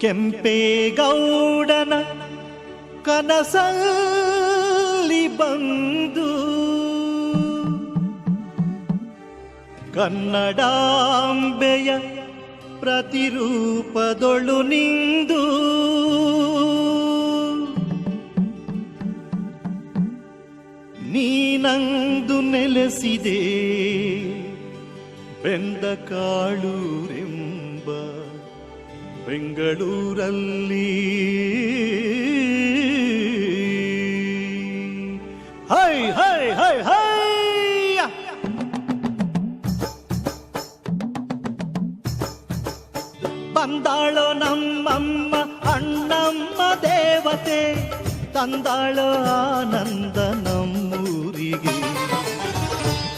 ಕೆಂಪೇಗೌಡನ ಕನಸಲ್ಲಿ ಬಂದು ಕನ್ನಡಾಂಬೆಯ ಪ್ರತಿರೂಪದೊಳು ನಿಂದು. ನೀನಂದು ನೆಲೆಸಿದೆ ಬೆಂದ ಕಾಳೂರೆಂಬ ಬೆಂಗಳೂರಲ್ಲಿ. ಹೈ ಹೈ ಹೈ ಹೈ ಬಂದಾಳೋ ನಮ್ಮಮ್ಮ, ಅಣ್ಣಮ್ಮ ದೇವತೆ. ತಂದಾಳೋ ಆನಂದ ನಮ್ಮೂರಿಗೆ.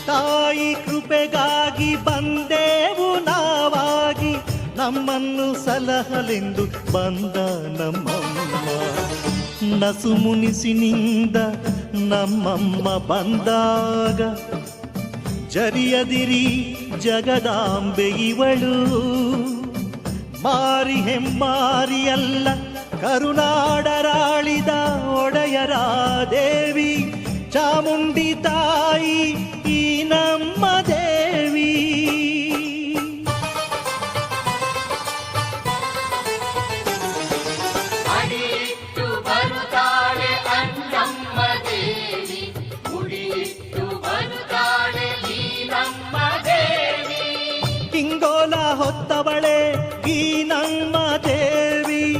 ತಾಯಿ ಕೃಪೆಗಾಗಿ ನಾವಾಗಿ ನಮ್ಮನ್ನು ಸಲಹಲೆಂದು ಬಂದ ನಮ್ಮಮ್ಮ. ನಸು ಮುನಿಸಿನಿಂದ ನಮ್ಮಮ್ಮ ಬಂದಾಗ, ಜರಿಯದಿರಿ ಜಗದಾಂಬೆ ಇವಳು. ಮಾರಿ ಹೆಮ್ಮಾರಿಯಲ್ಲ, ಕರುನಾಡರಾಳಿದ ಒಡೆಯರ ದೇವಿ, ಚಾಮುಂಡಿ ತಾಯಿ ಈ ನಮ್ಮ ಹೊತ್ತವಳೆ ಈ ನಮ್ಮ ದೇವಿ.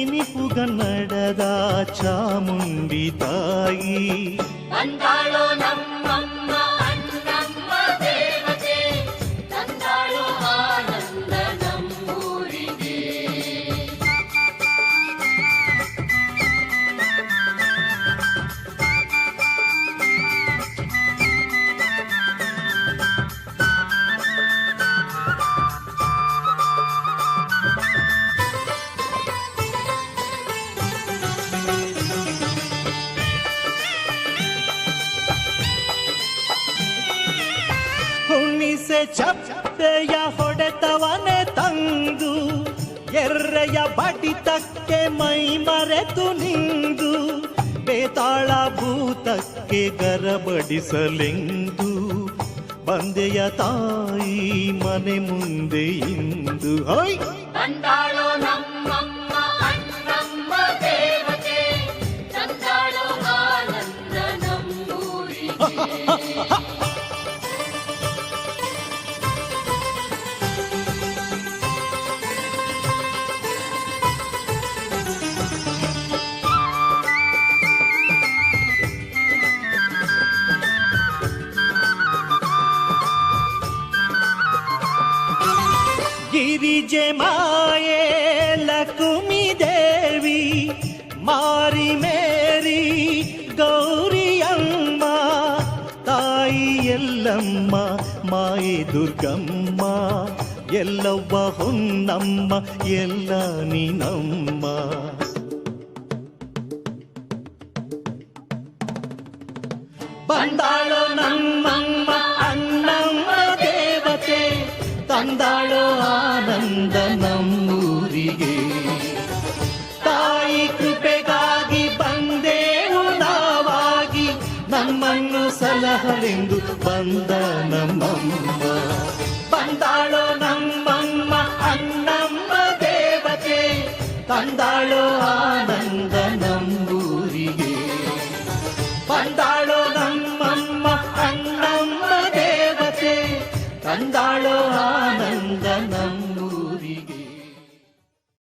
ಇನಿಪುಗ ನಡೆದ ಚಾಮುಂಡಿ ತಾಯಿ. ಹುಣ್ಣಿಸೆ ಚಪ್ಪೆಯ ಹೊಡೆತವನೆ ತಂದು, ಎರ್ರೆಯ ಬಡಿತಕ್ಕೆ ಮೈ ಮರೆತು ನಿಂದು, ಬೇತಾಳ ಭೂತಕ್ಕೆ ಗರಬಡಿಸಲೆಂದು, ಬಂದೆಯ ತಾಯಿ ಮನೆ ಮುಂದೆ ಇಂದು. ಹೊಯ್! ಗಿರಿಜೆ ಮಾಯೆ ಲಕುಮಿ ದೇವಿ ಮಾರಿ ಮೇರಿ ಗೌರಿಯಮ್ಮ ತಾಯಿ ಎಲ್ಲಮ್ಮ ಮಾಯೆ ದುರ್ಗಮ್ಮ ಎಲ್ಲವ್ವ ಹೊನ್ನಮ್ಮ ಎಲ್ಲ ನೀನಮ್ಮ ಬಂದಾಳೋ ನಮ್ಮಮ್ಮ ಆನಂದ ನಮ್ಮೂರಿಗೆ ತಾಯಿ ಕೃಪೆಗಾಗಿ ಬಂದೇವು ನಾವಾಗಿ, ನಮ್ಮನ್ನು ಸಲಹಲೆಂದು ಬಂದ ನಮ್ಮಮ್ಮ. ಬಂದಾಳೋ ನಮ್ಮಮ್ಮ, ಅಣ್ಣಮ್ಮ ದೇವತೆ, ತಂದಾಳೋ ಆನಂದ.